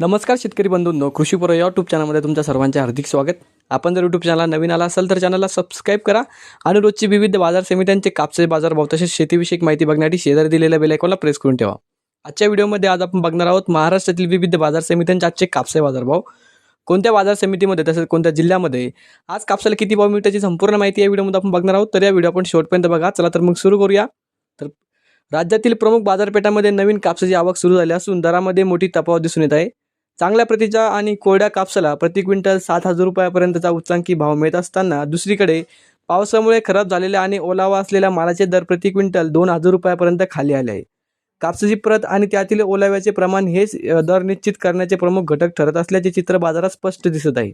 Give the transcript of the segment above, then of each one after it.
नमस्कार शेतकरी बंधूंनो कृषीपुर या यूट्यूब चॅनलमध्ये तुमच्या सर्वांचे हार्दिक स्वागत. आपण जर यूट्यूब चॅनलला नवीन आला असाल तर चॅनलला सबस्क्राईब करा आणि रोजची विविध बाजार समित्यांचे कापसे बाजारभाव तसेच शेतीविषयक माहिती बघण्यासाठी शेजारी दिलेल्या बेलायकॉनला प्रेस करून ठेवा. आजच्या व्हिडिओमध्ये आज आपण बघणार आहोत महाराष्ट्रातील विविध बाजार समित्यांचे आजचे कापसे बाजारभाव कोणत्या बाजार समितीमध्ये तसेच कोणत्या जिल्ह्यामध्ये? आज कापसाला किती भाव मिळण्याची संपूर्ण माहिती या व्हिडिओमध्ये आपण बघणार आहोत. तर या व्हिडिओ आपण शेवटपर्यंत बघा. चला तर मग सुरू करूया. तर राज्यातील प्रमुख बाजारपेठांमध्ये नवीन कापसाची आवक सुरू झाली असून दरामध्ये मोठी तफावत दिसून येत आहे. चांगल्या प्रतीच्या आणि कोरड्या कापसाला प्रति क्विंटल सात हजार रुपयापर्यंतचा उच्चांकी भाव मिळत असताना दुसरीकडे पावसामुळे खराब झालेल्या आणि ओलावा असलेल्या मालाचे दर प्रति क्विंटल दोन हजार रुपयापर्यंत खाली आले आहे. कापसाची प्रत आणि त्यातील ओलाव्याचे प्रमाण हेच दर निश्चित करण्याचे प्रमुख घटक ठरत असल्याचे चित्र बाजारात स्पष्ट दिसत आहे.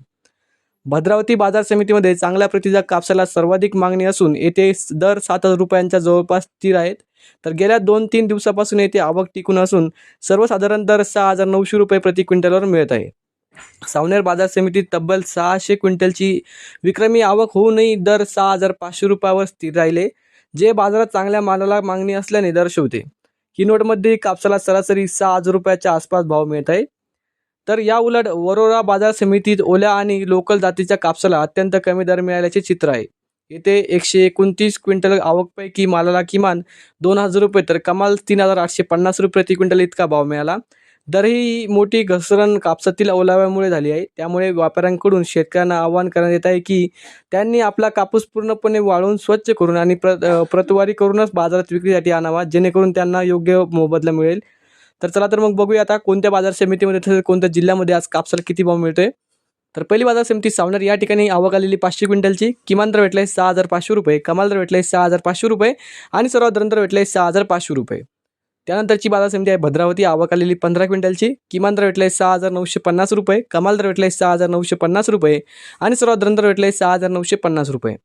भद्रावती बाजार समितीमध्ये चांगल्या प्रतीच्या कापसाला सर्वाधिक मागणी असून येथे दर सात हजार रुपयांच्या जवळपास स्थिर आहेत. तर गेल्या दोन तीन दिवसापासून येथे आवक टिकून असून सर्वसाधारण दर सहा हजार नऊशे रुपये प्रति क्विंटलवर मिळत आहे. सावनेर बाजार समितीत तब्बल सहाशे क्विंटलची विक्रमी आवक होऊनही दर सहा हजार पाचशे रुपयावर स्थिर राहिले जे बाजारात चांगल्या मालाला मागणी असल्याने दर्शवते किनोटमध्ये कापसाला सरासरी सहा हजार रुपयाच्या आसपास भाव मिळत आहे. तर या उलट वरोरा बाजार समितीत ओल्या आणि लोकल जातीच्या कापसाला अत्यंत कमी दर मिळाल्याचे चित्र आहे. येथे एकशे एकोणतीस क्विंटल आवकपैकी मालाला किमान दोन हजार रुपये तर कमाल तीन हजार आठशे पन्नास रुपये प्रति क्विंटल इतका भाव मिळाला. दरही मोठी घसरण कापसातील ओलाव्यामुळे झाली आहे. त्यामुळे व्यापाऱ्यांकडून शेतकऱ्यांना आवाहन करण्यात येत आहे की त्यांनी आपला कापूस पूर्णपणे वाळवून स्वच्छ करून आणि प्र प्रतवारी करूनच बाजारात विक्रीसाठी आणावा जेणेकरून त्यांना योग्य मोबदला मिळेल. तर चला तर मग बघूया आता कोणत्या बाजार समितीमध्ये तसेच कोणत्या जिल्ह्यामध्ये आज कापसाला किती भाव मिळतोय. तर पहिली बाजार समिती सावनेर या ठिकाणी आवक आलेली पाचशे क्विंटलची. किमान दर भेटले सहा हजार पाचशे रुपये कमाल दर भेटले सहा हजार पाचशे रुपये आणि सर्वात दर आहे सहा हजार पाचशे रुपये. त्यानंतरची बाजार समिती आहे भद्रावती आवक आलेली पंधरा क्विंटलची. किमान दर भेटले सहा हजार नऊशे पन्नास रुपये कमाल दर भेटले सहा हजार नऊशे पन्नास रुपये आणि सर्वात दर आहे सहा हजार नऊशे पन्नास रुपये.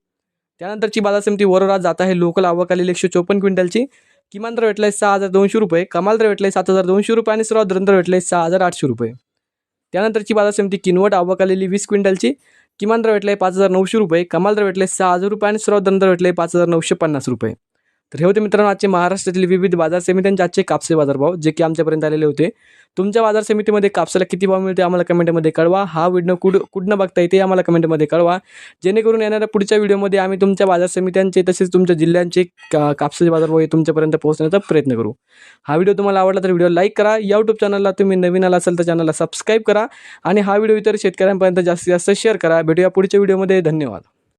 त्यानंतरची बाजार समिती वरोरा जात आहे लोकल आवक आलेली एकशे चोपन्न क्विंटलची. किमान दर भेटले सहा हजार दोनशे रुपये कमाल दर भेटले सात हजार दोनशे रुपये आणि सर्वात दर भेटले सहा हजार आठशे रुपये. त्यानंतरची बाजार समिती किनवट आवक आलेली वीस क्विंटलची. किमान दर आहे पाच हजार नऊशे रुपये कमाल दर भेटले सहा हजार रुपये आणि सर्वात दर भेटले पाच हजार नऊशे पन्नास रुपये. तर हे होते मित्रांनो आजचे महाराष्ट्रातील विविध बाजार समित्यांचे आजचे कापसे बाजारभाव जे की आमच्यापर्यंत आलेले होते. तुमच्या बाजार समितीमध्ये कापसाला किती भाव मिळते आम्हाला कमेंटमध्ये कळवा. हा व्हिडिओ कुड कुठनं बघता येते आम्हाला कमेंटमध्ये कळवा. जेणेकरून येणाऱ्या पुढच्या व्हिडिओमध्ये आम्ही तुमच्या बाजार समित्यांचे तसेच तुमच्या जिल्ह्यांचे का कापसाचे बाजारभाव हे तुमच्यापर्यंत पोहोचण्याचा प्रयत्न करू. हा व्हिडिओ तुम्हाला आवडला तर व्हिडिओ लाईक करा. यूट्यूब चॅनलला तुम्ही नवीन आला असाल तर चॅनलला सबस्क्राईब करा. आणि हा व्हिडिओ इतर शेतकऱ्यांपर्यंत जास्तीत जास्त शेअर करा. भेटूया पुढच्या व्हिडिओमध्ये. धन्यवाद.